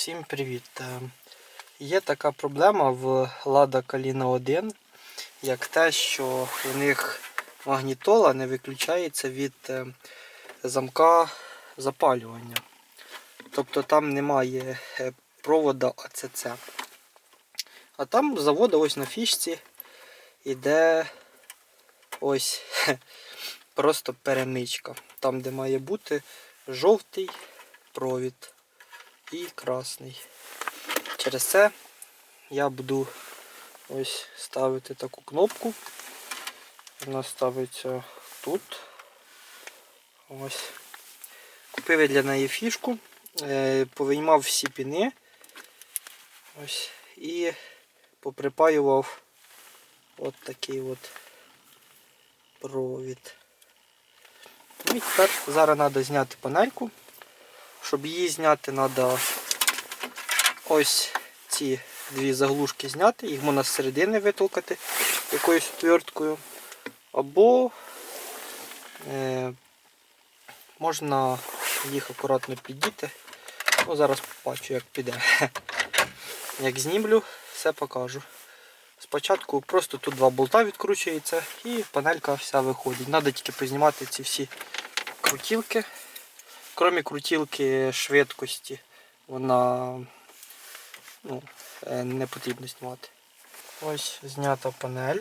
Всім привіт! Е, Є така проблема в Lada Kalina 1, як те, що у них магнітола не виключається від е, замка запалювання. Тобто там немає е, провода АЦЦ. А там з заводу ось на фішці йде ось просто перемичка. Там, де має бути жовтий провід і красний. Через це я буду ось ставити таку кнопку. Вона ставиться тут. Ось. Купив я для неї фішку, е, повиймав всі піни. Ось. І поприпаював от такий от провід. Ну і тепер зараз треба зняти панельку. Щоб її зняти, треба ось ці дві заглушки зняти, їх можна з середини витолкати якоюсь отверткою. Або е, можна їх акуратно піддіти. Ну, зараз побачу, як піде. Як знімлю, все покажу. Спочатку просто тут два болта відкручується і панелька вся виходить. Треба тільки познімати ці всі крутілки. Крім крутілки швидкості, вона ну, е, не потрібно знімати. Ось знята панель.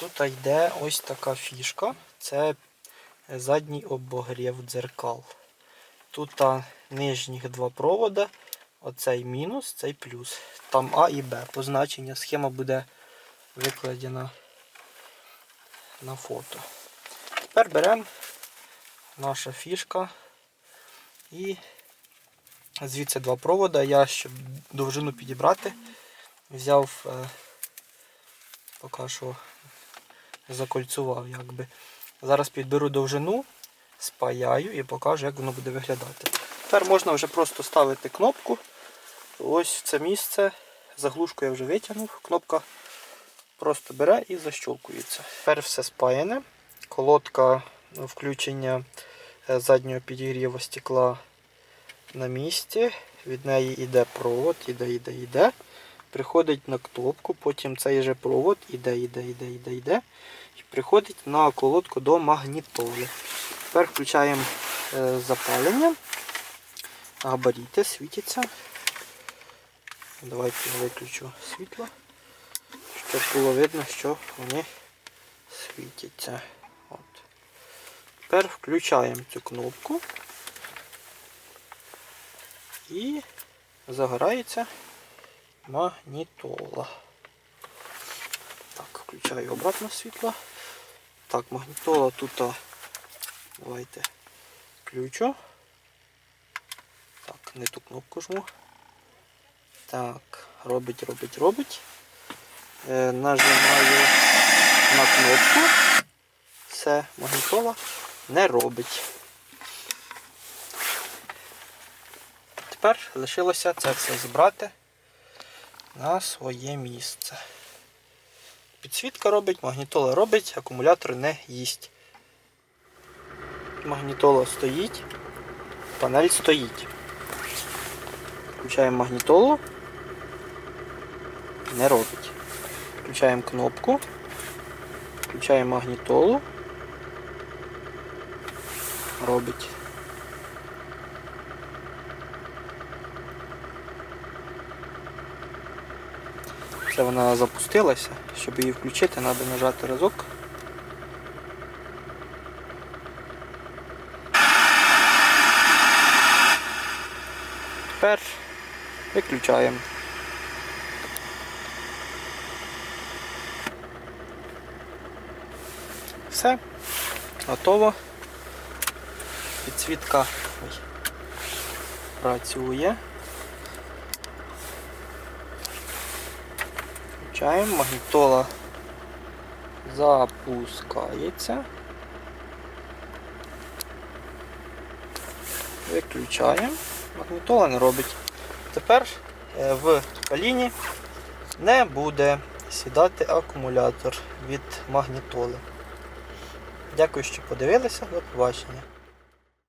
Тут йде ось така фішка. Це задній обогрів дзеркал. Тут нижніх два провода. Оцей мінус, цей плюс. Там А і Б. Позначення схема буде викладена на фото. Тепер беремо наша фішка. І звідси два провода. Я, щоб довжину підібрати, взяв, е, поки що закольцював. якби. Зараз підберу довжину, спаяю і покажу, як воно буде виглядати. Тепер можна вже просто ставити кнопку. Ось в це місце. Заглушку я вже витягнув, кнопка просто бере і защолкується. Тепер все спаяне. Колодка включення е, заднього підігріву стекла на місці. Від неї йде провод, іде, іде, іде. Приходить на кнопку, потім цей же провод іде, іде, іде, іде, іде. І приходить на колодку до магнітоли. Тепер включаємо е, запалення. Габаріти світяться. Давайте я виключу світло, щоб було видно, що вони світяться. Тепер включаємо цю кнопку і загорається магнітола. Так, включаю обратно світло. Так, магнітола тут. Давайте включу. Так, не ту кнопку жму. Так, робить, робить, робить. Е, нажимаю на кнопку. Все, магнітола не робить. Тепер лишилося це все збрати на своє місце. Підсвітка робить, магнітола робить, акумулятор не їсть. Магнітола стоїть, панель стоїть. Включаємо магнітолу. Не робить. Включаємо кнопку. Включаємо магнітолу. Робить. Це вона запустилася. Щоб її включити, треба нажати разок. Тепер виключаємо. Все, готово. Підсвітка працює. Включаємо, магнітола запускається. Виключаємо. Магнітола не робить. Тепер е, в каліні не буде сідати акумулятор від магнітоли. Дякую, що подивилися. До побачення.